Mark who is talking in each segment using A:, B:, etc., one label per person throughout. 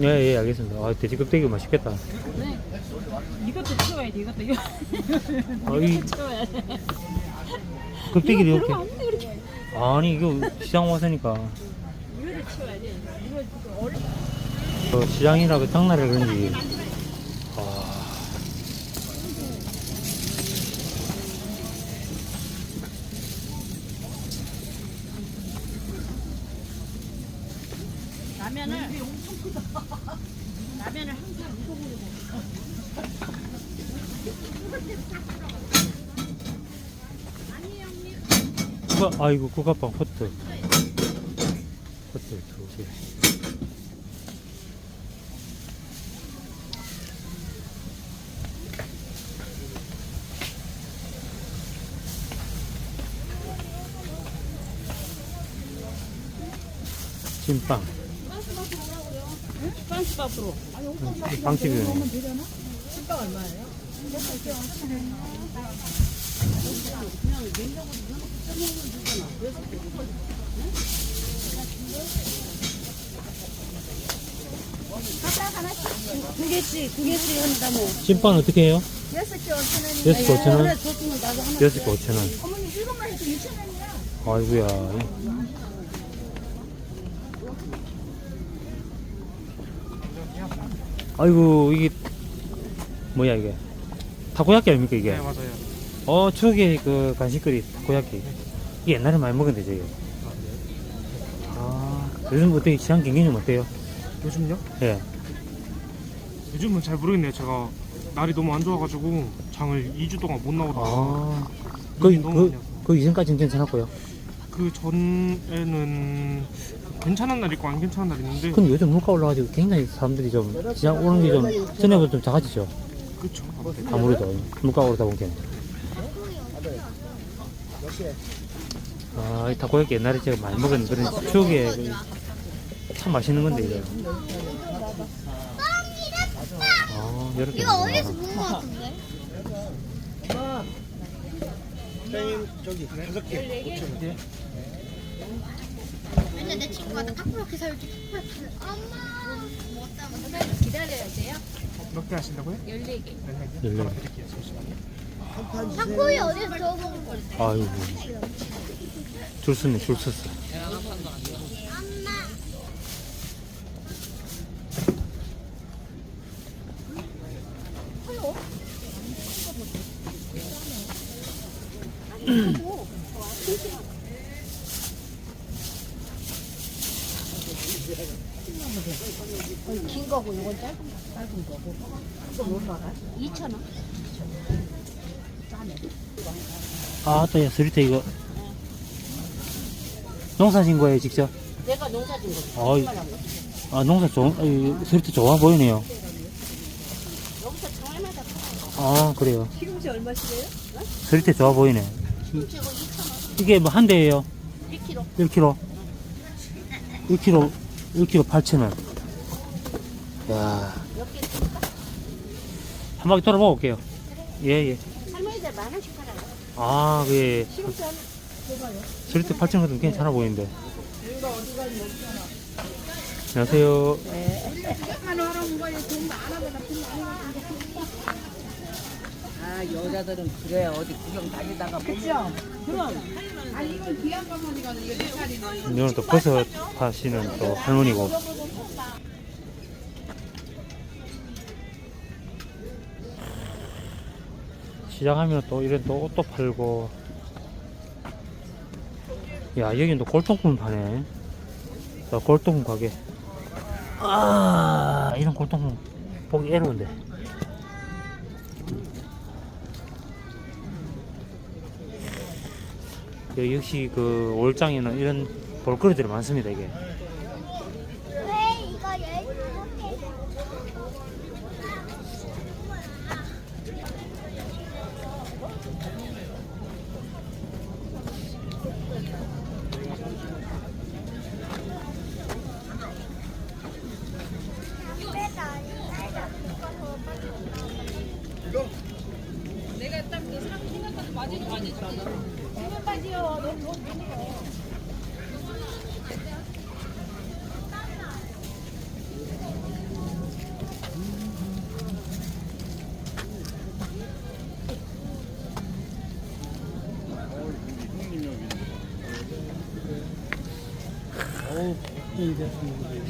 A: 예, 예, 알겠습니다. 아, 돼지 껍데기 맛있겠다.
B: 네. 이것도 치워야 돼. 이것도 이거.
A: 아, 이
B: 치워야 돼.
A: 껍데기를 이렇게.
B: 들어가.
A: 아니, 이거 시장 와서니까.
B: 이거를 치워야 돼. 이거.
A: 그 시장이라 그 장날에 그런지. 아,
B: 라면을 라면을 항상 무속으로 먹어.
A: 국가, 아이고, 국가빵 호트. 호트 두 개. 찐빵.
B: 빵집앞으로.
A: 빵집이네.
B: 두 개씩 두 개씩 한다며.
A: 찐빵 어떻게 해요?
C: 여섯 개 오천 원이
A: 여섯 개 오천 원?
B: 그래 줬으면 나도 하나.
A: 여섯 개 오천 원.
C: 어머니 일곱만 해도 이천 원이야.
A: 아이고야. 아이고 이게 뭐야 이게 타코야끼 아닙니까 이게?
D: 네 맞아요.
A: 어 추억의 그 간식거리 타코야끼. 이게 옛날에 많이 먹었는데 저기. 아 요즘 어떻게 시장 경기는 어때요?
D: 요즘요?
A: 예.
D: 요즘은 잘 모르겠네요. 제가 날이 너무 안 좋아가지고 장을 2주 동안 못 나오다가
A: 아. 그,
D: 너무
A: 그,
D: 많이.
A: 그 이전까지는 괜찮았고요.
D: 그 전에는 괜찮은 날 있고 안 괜찮은 날 있는데
A: 근데 요즘 물가 올라가지고 굉장히 사람들이 좀 시장 오는 게 좀 전에보다 좀 작아지죠.
D: 그쵸.
A: 아무래도 물가 오르다 보니까. 아, 이 타코야끼 옛날에 제가 많이 먹은 그런 추억의 그참 맛있는 건데 이거. 아, 이렇게.
C: 이거 어디서
A: 먹는구나.
C: 본거 같은데? 근데 내 친구가 살지 탁구렇게 살- 엄마 먹었다 먹었다 기다려야 돼요?
D: 몇 개 하신다고요?
B: 14개.
A: 열네.
D: 바로 드릴게요. 잠시만요.
C: 탁구이 어디서 들어본 걸
A: 아이고. 줄 섰네, 줄 섰어.
C: 엄마
B: 긴 거고 이건 짧은 거. 짧은 거고. 이거 얼마가? 2천 원.
A: 아, 또, 야, 스리트 이거. 농사 진 거예요, 직접?
B: 내가 농사 진 거.
A: 아이, 아, 농사 좋, 아, 스리트 좋아 보이네요.
B: 여기서
A: 아, 그래요.
B: 시금치 얼마씩이에요?
A: 스리트 좋아 보이네.
B: 시금치 이거 2천 원.
A: 이게 뭐 한 대예요
B: 1kg.
A: 1kg. 1kg, 1kg 8,000원. 야
B: 몇개
A: 한 바퀴 돌아보고 올게요. 예, 예.
B: 할머니들 만 원씩 팔 아,
A: 그게. 스리트 8,000원 같으면 괜찮아 보이는데. 안녕하세요.
E: 아 여자들은 그래 어디 구경 다니다가 보면
A: 오늘은 또 버섯 파시는 또 할머니고. 시장하면 또 이런 또 옷도 팔고. 야, 여긴 또 골동품 파네. 또 골동품 가게. 아, 이런 골동품 보기 애로운데. 여- 역시 그 올장에는 이런 볼거리들이 많습니다, 이게.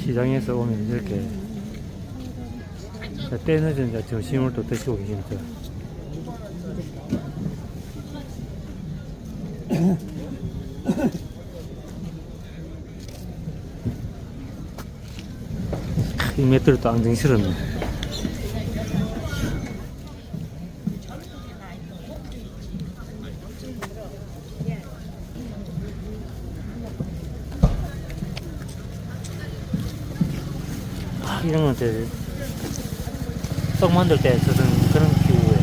A: 시장에서 오면 이렇게 때 늦은 이제 점심을 또 드시고 계십니다. 이 앙증 실었네. 되게 떡 만들 때 쓰던 그런 기구에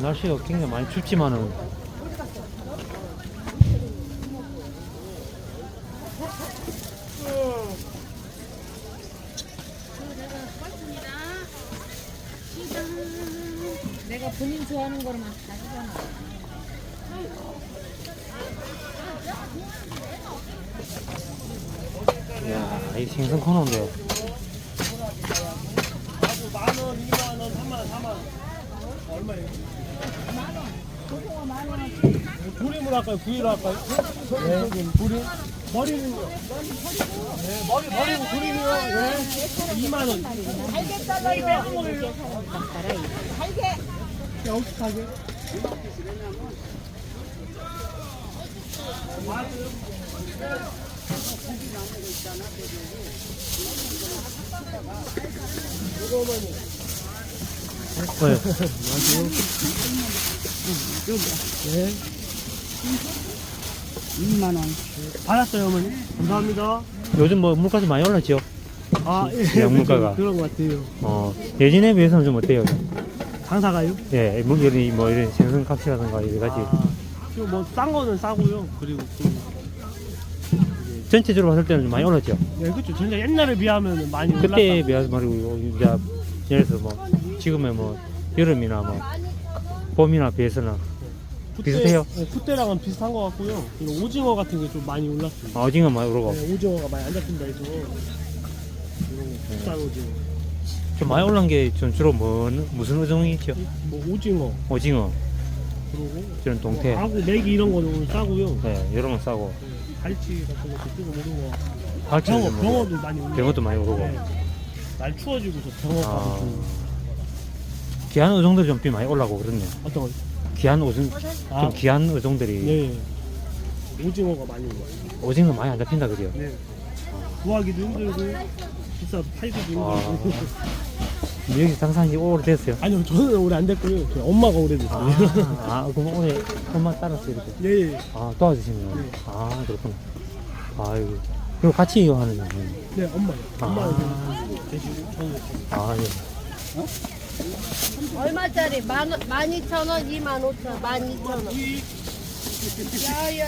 A: 날씨가 굉장히 많이 춥지만은
B: 내가 본인 좋아하는 거로만 다 하잖아.
A: 이 생선 코너인데
F: 조림을 할까요? 구이를 할까요? 네. 조림. 머리는요? 네, 머리, 머리고 조림이요. 네. 2만 원. 달걀 잘라요. 달걀. 여기.
A: 네.
F: 네.
G: 2만 원.
F: 받았어요, 어머니. 감사합니다.
A: 요즘 뭐 물가도 많이 올랐죠?
F: 아,
A: 양물가가.
F: 그런 것 같아요.
A: 어 예전에 비해서는 좀 어때요?
F: 장사가요?
A: 예, 뭐 이런 뭐 이런 생선 값이라든가 여러 가지
F: 아, 지금 뭐 싼 거는 싸고요. 그리고 좀,
A: 전체적으로 봤을 때는 좀 많이 올랐죠.
F: 네, 그렇죠. 진짜 옛날에 비하면 많이 올랐다.
A: 그때에 비해서 말이고 이제 예를 들어서 뭐 지금의 뭐 여름이나 뭐 봄이나 비해서는
F: 그때-
A: 비슷해요?
F: 네, 그때랑은 비슷한 것 같고요. 그리고 오징어 같은 게 좀 많이 올랐습니다.
A: 아, 오징어 많이 오르고
F: 네, 오징어가 많이 안 잡힌다 해서 이런 오징어.
A: 좀 많이 올란 게좀 주로 뭐 무슨 어종이 있죠?
F: 뭐 오징어
A: 오징어,
F: 그리고
A: 저런 동태,
F: 하고 메기 이런 거는 싸고요.
A: 네, 이런 건 싸고
F: 네, 갈치 같은 것도 뜨고 거.
A: 갈치도
F: 병어,
A: 좀 오르고
F: 병어도 많이 올라.
A: 병어도 많이 오르고
F: 네. 날 추워지고서 병어
A: 아,
F: 가고 좀
A: 귀한 어종들 좀비 많이 올라고 그렇네요.
F: 어떤 거?
A: 귀한 어종,
F: 아,
A: 좀 귀한 어종들이
F: 네. 오징어가 많이 올라.
A: 오징어 많이 안 잡힌다 그죠?
F: 네. 구하기도 힘들고 비싸 팔기도
A: 아.
F: 힘들고.
A: 여기 장사한 지 오래됐어요.
F: 아니요 저는 오래 안 됐고요. 엄마가 오래됐어요.
A: 아, 아, 그럼 오늘 엄마 따라서 이렇게
F: 네.
A: 아 도와주시네요.
F: 네.
A: 아 그렇구나. 아이고 그리고 같이 이거 하는 거예요.
F: 네 엄마요.
A: 아.
F: 엄마가 계시고 저는
A: 아 예.
B: 얼마짜리? 만, 원- 만 이천 원, 이만 오천 원, 만 이천 원. 야야.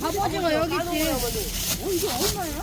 B: 갑오징어 여기 있지. 어, 이게 얼마야?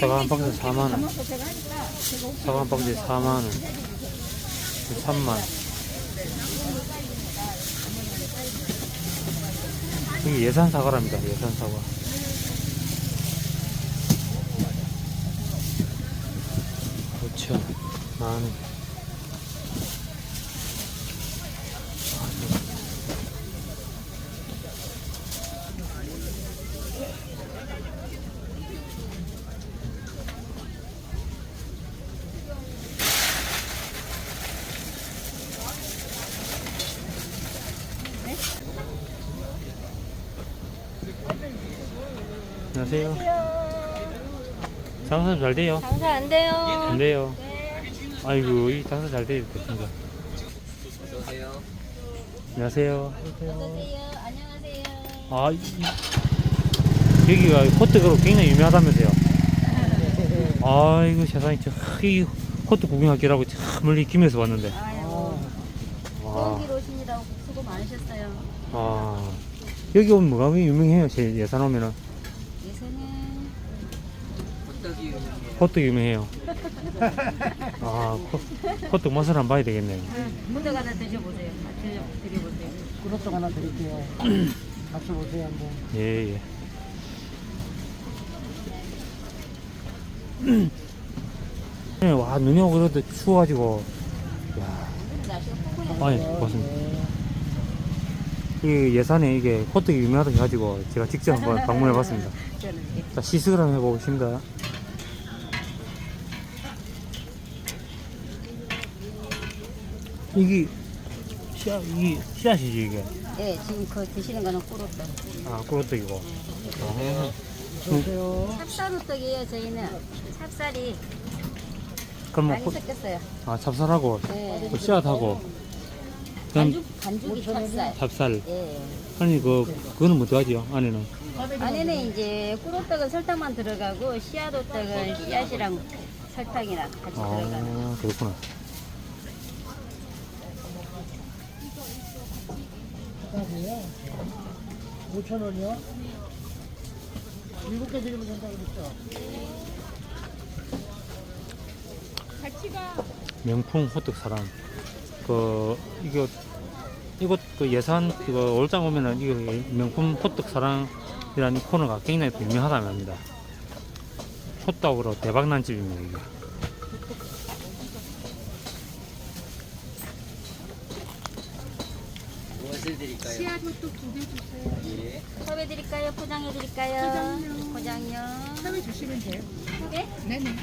A: 사과 한 박스 4만 원. 사과 한 박스 4만 원. 3만. 여기 예산 사과랍니다. 예산 사과. 그렇죠. 만 원. 장사 잘 돼요?
E: 장사 안 돼요.
A: 안 돼요. 아이고, 이 장사 잘 돼요, 진짜. 안녕하세요.
E: 어서오세요. 안녕하세요.
A: 아, 이, 여기가 호떡으로 굉장히 유명하다면서요. 아이고, 세상에, 저, 이 호떡 구경하기라고 참 멀리 김에서 왔는데.
E: 아, 거기로 오시느라고 수고 많으셨어요.
A: 아, 여기 오면 뭐가 유명해요? 제 예산 오면은. 호떡 유명해요. 아, 호, 호떡 맛을 한번 봐야 되겠네요.
E: 무더 하나 드셔보세요. 아, 드셔 드려보세요.
F: 그릇도 하나 드릴게요. 같이 오세요 한번.
A: 예, 예. 네, 와, 눈이 오고 그래도 추워가지고. 야. 아니, 고맙습니다. 이 예산에 이게 호떡이 유명하다 해가지고 제가 직접 한번 방문해 봤습니다.
E: 저는
A: 자, 시식을 한번 해보겠습니다. 이게, 씨앗, 이게 씨앗이지, 이게.
E: 네, 지금 그 드시는 거는 꾸룩떡.
A: 아, 꿀호떡이고. 아,
F: 오세요.
E: 찹쌀호떡이에요, 저희는. 찹쌀이
A: 그럼 뭐,
E: 많이
A: 호-
E: 섞였어요.
A: 아, 찹쌀하고,
E: 네.
A: 그 씨앗하고, 그럼
E: 반죽, 반죽이 찹쌀.
A: 찹쌀.
E: 예.
A: 아니, 그, 그거는 뭐 어떡하지요? 안에는.
E: 안에는 이제 꿀호떡은 설탕만 들어가고 씨앗호떡은 씨앗이랑 설탕이랑 같이 들어가는.
A: 아, 그렇구나.
F: 하세요. 5천 원이요? 일곱 개 드리면 된다고 그랬죠?
A: 명품 호떡 사랑. 그, 이거, 이것, 그 예산, 이거 올장 오면은 이거 명품 호떡 사랑이라는 코너가 굉장히 또 유명하다고 합니다. 호떡으로 대박난 집입니다, 이게.
E: 섭외드릴까요? 포장해드릴까요? 포장요. 섭외 주시면 돼요. 섭외? 네네.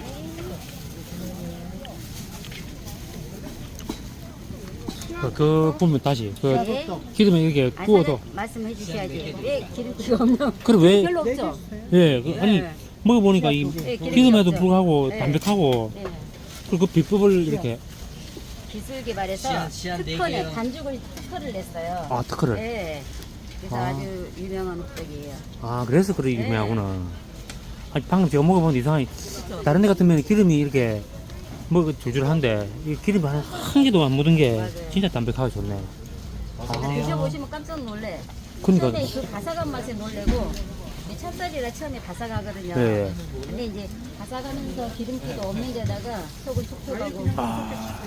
A: 그, 그 보면 다시, 그,
E: 네.
A: 기름에 이게
E: 아,
A: 구워도.
E: 말씀해 주셔야지. 왜 기름기가 없나?
A: 그래, 왜,
E: 별로 없죠?
A: 예, 그, 아니,
E: 네.
A: 먹어보니까 이
E: 네, 기름이
A: 기름에도
E: 없죠.
A: 불구하고
E: 네.
A: 담백하고,
E: 네.
A: 그리고 그 비법을 이렇게,
E: 기술 개발해서 특허에 반죽을 특허를 냈어요.
A: 아, 특허를.
E: 네. 그래서
A: 아.
E: 아. 주 유명한 호떡이에요.
A: 아, 그래서 그래
E: 네.
A: 유명하구나. 아니, 방금 제가 먹어보는데 이상하게, 다른 데 같으면 기름이 이렇게, 뭐, 조절한데, 이 기름이 한, 한 개도 안 묻은 게,
E: 맞아요.
A: 진짜 담백하고 좋네. 아,
E: 드셔보시면 깜짝 놀래.
A: 그러니까,
E: 처음에 그 바삭한 맛에 놀래고 이 찹쌀이라 처음에 바삭하거든요.
A: 네.
E: 근데 이제 바삭하면서 기름기도 없는 데다가 속은 촉촉하고
A: 아,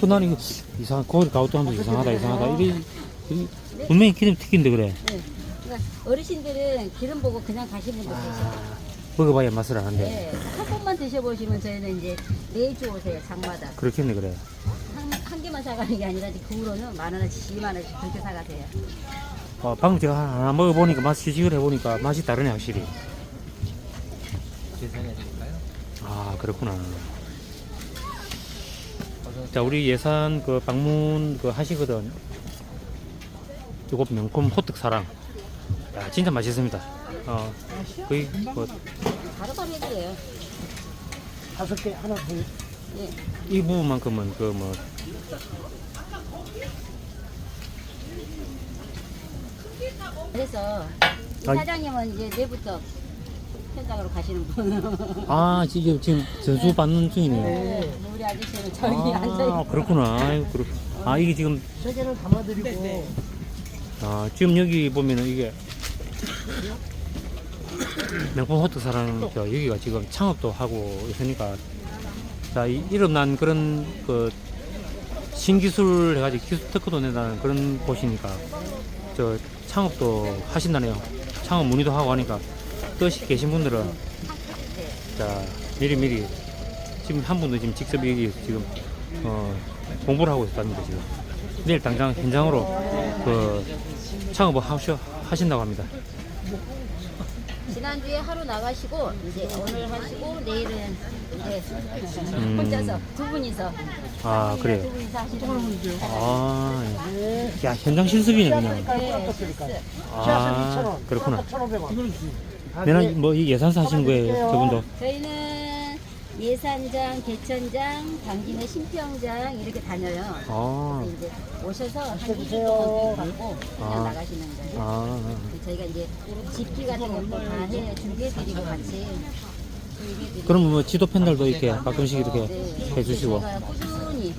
A: 그난 이거 이상, 거기 가고 또 하면서 이상하다, 이상하다. 이게, 이게 분명히 기름 튀긴데 그래.
E: 네. 그러니까 어르신들은 기름 보고 그냥 가시는 분도 계셔.
A: 먹어봐야 맛을 아는데.
E: 네. 한 번만 드셔보시면 저희는 이제 매주 오세요 장마다
A: 그렇겠네, 그래.
E: 한, 한 개만 사가는 게 아니라 이제 그 후로는 만 원어치, 2만 원씩 그렇게 사가세요.
A: 어, 방금 제가 하나 먹어보니까 맛 시식을 해보니까 맛이 다르네 확실히. 아 그렇구나. 자 우리 예산 그 방문 그 하시거든. 이거 명품 호떡 사랑. 야 진짜 맛있습니다. 어 거의 그,
E: 바로 바로 해드려요.
F: 다섯 개 하나 더.
E: 예.
A: 이 부분만큼은 그 뭐
E: 그래서 이
A: 아,
E: 사장님은 이제 내부터 현장으로 가시는 분.
A: 아, 지금, 지금 전수 받는 중이네요.
E: 네, 우리 아저씨는 저기
A: 아,
E: 앉아있고.
A: 그렇구나. 아이고, 그렇 아, 이게 지금,
F: 세 개는 담아드리고.
A: 아, 지금 여기 보면은 이게, 명품 호떡 사랑, 저, 여기가 지금 창업도 하고 있으니까, 자, 이, 이름 난 그런, 그, 신기술 해가지고 기술 특허도 낸다는 그런 곳이니까, 저, 창업도 하신다네요. 창업 문의도 하고 하니까, 뜻이 계신 분들은, 자, 미리 미리, 지금 한 분도 지금 직접 여기 지금, 어, 공부를 하고 있답니다, 지금. 내일 당장 현장으로, 그, 창업을 하셔, 하신다고 합니다.
E: 지난주에 하루 나가시고 이제 오늘 하시고 내일은 이제
A: 음.
E: 혼자서 두 분이서
A: 아,
E: 두
A: 그래요.
E: 분이서 하시는
A: 아, 예. 야, 현장 실습이네, 그냥.
E: 네, 실수.
A: 아, 그렇구나.
F: 1,500원.
A: 매년 뭐 이 예산사 하시는 거예요, 저분도?
E: 저희는 예산장, 개천장, 당진의 심평장 이렇게 다녀요.
A: 아,
E: 그래서 이제 오셔서 한 2주 동안 받고 그냥
A: 아.
E: 나가시는 거예요.
A: 아,
E: 저희가 이제 집기 같은 것도 다 해 준비해드리고 같이
A: 그럼 뭐 지도 팬들도 이렇게 가끔씩 이렇게
E: 네.
A: 해주시고
E: 꾸준히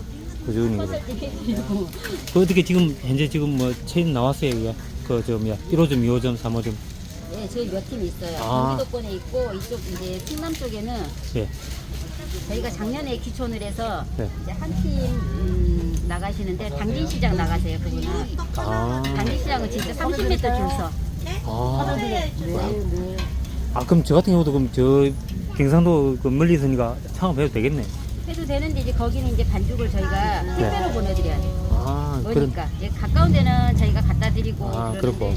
A: 꾸준히 그래.
E: 컨설팅해드리고
A: 그 어떻게 지금 현재 지금 뭐 체인 나왔어요, 그게? 그저 뭐야 1호점, 2호점, 3호점.
E: 네, 저희 몇 팀 있어요.
A: 아.
E: 경기도권에 있고 이쪽 이제 충남 쪽에는
A: 예.
E: 저희가 작년에 기촌을 해서
A: 네.
E: 이제 한팀 음, 나가시는데 당진시장 나가세요 그분은.
A: 아,
E: 당진시장은 진짜 30m 줄 서.
A: 아. 아 그럼 저 같은 경우도 그럼 저 경상도 그 멀리 있으니까 창업해도 되겠네.
E: 해도 되는데 이제 거기는 이제 반죽을 저희가 택배로 보내드려야 돼요.
A: 아, 그런
E: 머니까 이제 가까운 데는 저희가 갖다 드리고
A: 아,
E: 그러는데
A: 그렇고.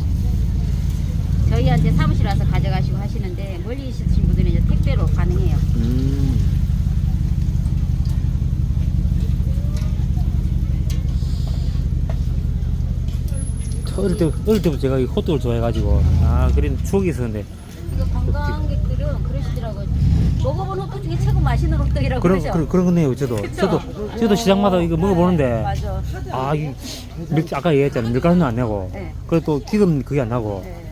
E: 저희한테 사무실 와서 가져가시고 하시는데 멀리 있으신 분들은 이제 택배로 가능해요.
A: 음. 저 어릴 때 어릴 때부터 제가 이 호떡을 좋아해가지고 아 그런 추억이 있었는데
E: 이거 관광객들은 그러시더라고요. 먹어본 호떡 중에 최고 맛있는 호떡이라고
A: 그런
E: 그러죠.
A: 그런 거네요 저도 저도 저도 시장마다 이거 먹어보는데
E: 맞아.
A: 아 이, 밀, 아까 얘기했잖아요 밀가루는 안 내고
E: 네.
A: 그리고 또 기름 그게 안 나고
E: 네.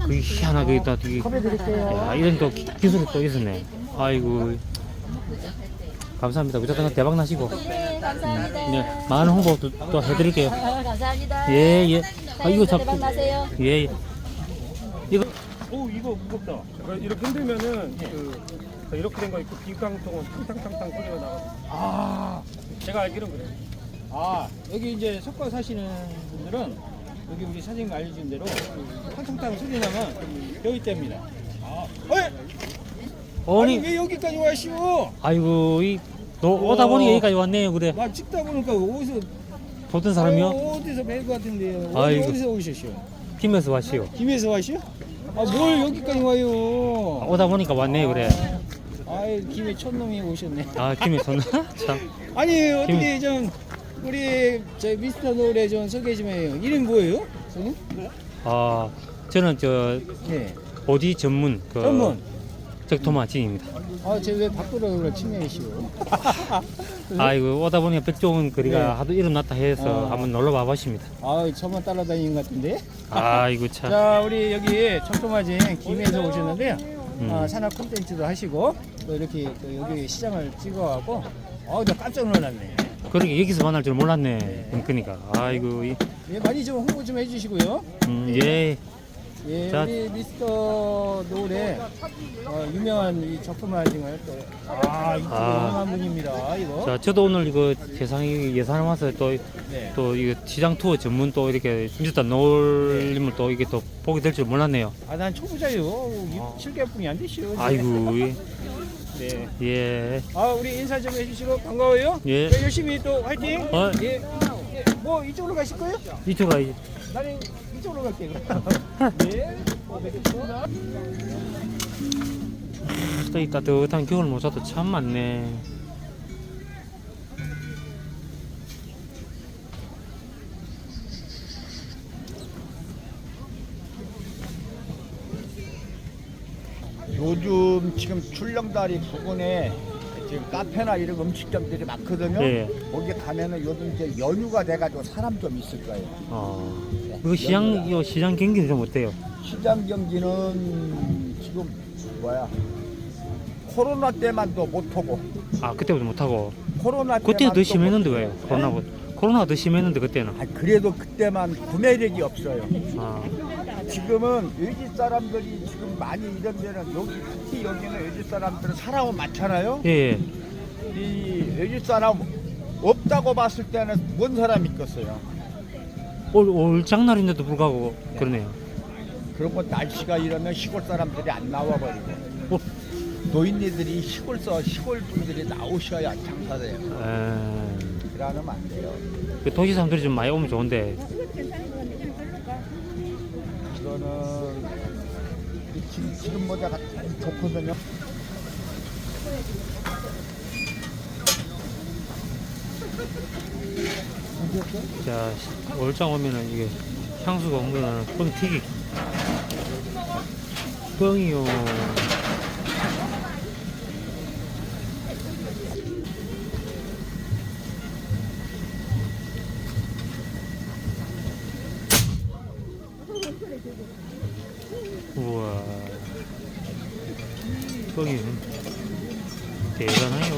A: 그게 희한하게 또 되게 야, 이런 또 기- 기술이 또 있었네 아이고 감사합니다 무조건 대박 나시고
E: 네, 감사합니다.
A: 네, 많은 홍보 또, 또 해드릴게요
E: 아, 감사합니다.
A: 예, 예. 아, 이거 잡-
E: 대박 나세요.
A: 예, 예. 이거
D: 오 이거 무겁다. 이렇게 흔들면은 그 이렇게 된 거 있고 빈깡통은 탕탕탕탕 소리가 나가지고.
H: 아,
D: 제가 알기로는 그래.
H: 아 여기 이제 석과 사시는 분들은 여기 우리 사장님 알려준 대로 그 탕탕탕 소리 나면 여기 때입니다. 아, 어이! 아니
A: 어머니
H: 왜 여기까지 와시오?
A: 아이고 이너 오다 보니 여기까지 왔네요 그래
H: 막 찍다 보니까 어디서
A: 보던 사람이요
H: 어, 어디서 뵐것 같은데요? 어디,
A: 아이고.
H: 어디서 오셨시오?
A: 김에서 왔시오
H: 김에서 와시오? 아뭘 여기까지 와요?
A: 오다 보니까 왔네요 그래
H: 아이 김에 촌놈이 오셨네.
A: 아 김에 전 참.
H: 아니 어떻게 좀 우리 저 미스터 노래 좀 소개 좀 해요. 이름 뭐예요? 선생님?
A: 아 저는 저
H: 네.
A: 보디 전문 그
H: 전문.
A: 적토마진입니다
H: 아, 쟤왜 밖으로 그걸 치매시오?
A: 아이고 오다 보니까 백종원 거리가
H: 네.
A: 하도 이름 났다 해서
H: 어.
A: 한번 놀러 와봤습니다
H: 아, 저만 따라다니는 것 같은데?
A: 아이고 참
H: 자, 우리 여기 청토마진 김에서 오셨는데요.
A: 음.
H: 아, 산업 콘텐츠도 하시고 또 이렇게 또 여기 시장을 찍어갖고 어, 나 깜짝 놀랐네.
A: 그러게 여기서 만날 줄 몰랐네 그러니까 아이고 이,
H: 예, 많이 좀 홍보 좀 해주시고요.
A: 음, 예
H: 예,
A: 자.
H: 우리 미스터 노래 어, 유명한 이 적토마진을 또 아,
A: 아.
H: 유명한 분입니다. 이거.
A: 자, 저도 오늘 이거 세상에 예산 와서 또,
H: 네.
A: 또 이거 시장 투어 전문 또 이렇게 미쳤다 놀림을 또 이게 또 보게 될 줄 몰랐네요.
H: 아, 난 초보자요.
A: 아.
H: 7개뿐이 안 되시오.
A: 아이고, 예.
H: 네.
A: 예.
H: 아 우리 인사 좀 해주시고 반가워요.
A: 예.
H: 네, 열심히 또 화이팅.
A: 어?
H: 예. 예. 뭐 이쪽으로 가실 거예요?
A: 이쪽 가야지.
H: 나는 이쪽으로 갈게요. 뵙겠습니다.
A: 또이 따뜻한 겨울 모자도 참 많네.
I: 요즘 지금 출렁다리 부근에 지금 카페나 이런 음식점들이 많거든요.
A: 예.
I: 거기 가면은 요즘 이제 연휴가 돼가지고 사람 좀 있을 거예요.
A: 어. 그 시장, 이 시장 경기는 좀 어때요?
I: 시장 경기는 지금 뭐야 코로나 때만도 못 오고
A: 아, 그때부터 못하고.
I: 코로나
A: 그때는
I: 때만 더또
A: 심했는데
I: 못
A: 왜?
I: 오고.
A: 코로나가. 코로나가 더 심했는데 그때는.
I: 아 그래도 그때만 구매력이 없어요.
A: 아,
I: 지금은 외지 사람들이 많이 이런 데는 여기 특히 여기는 외지 사람들은 사람은 많잖아요.
A: 예, 예.
I: 이 외지 사람 없다고 봤을 때는 뭔 사람이 있겠어요.
A: 올, 올 장날인데도 불구하고 그러네요.
I: 그리고 날씨가 이러면 시골 사람들이 안 나와 버리고
A: 어.
I: 노인네들이 시골서 시골 분들이 나오셔야 장사돼요.
A: 에,
I: 그러면 안 돼요.
A: 그 도시 사람들이 좀 많이 오면 좋은데.
I: 지금 뭐 모자가 좋거든요.
A: 자, 월장 오면은 이게 향수가 없는 뻥튀기. 뻥이요. 우와. 거기 대단해요.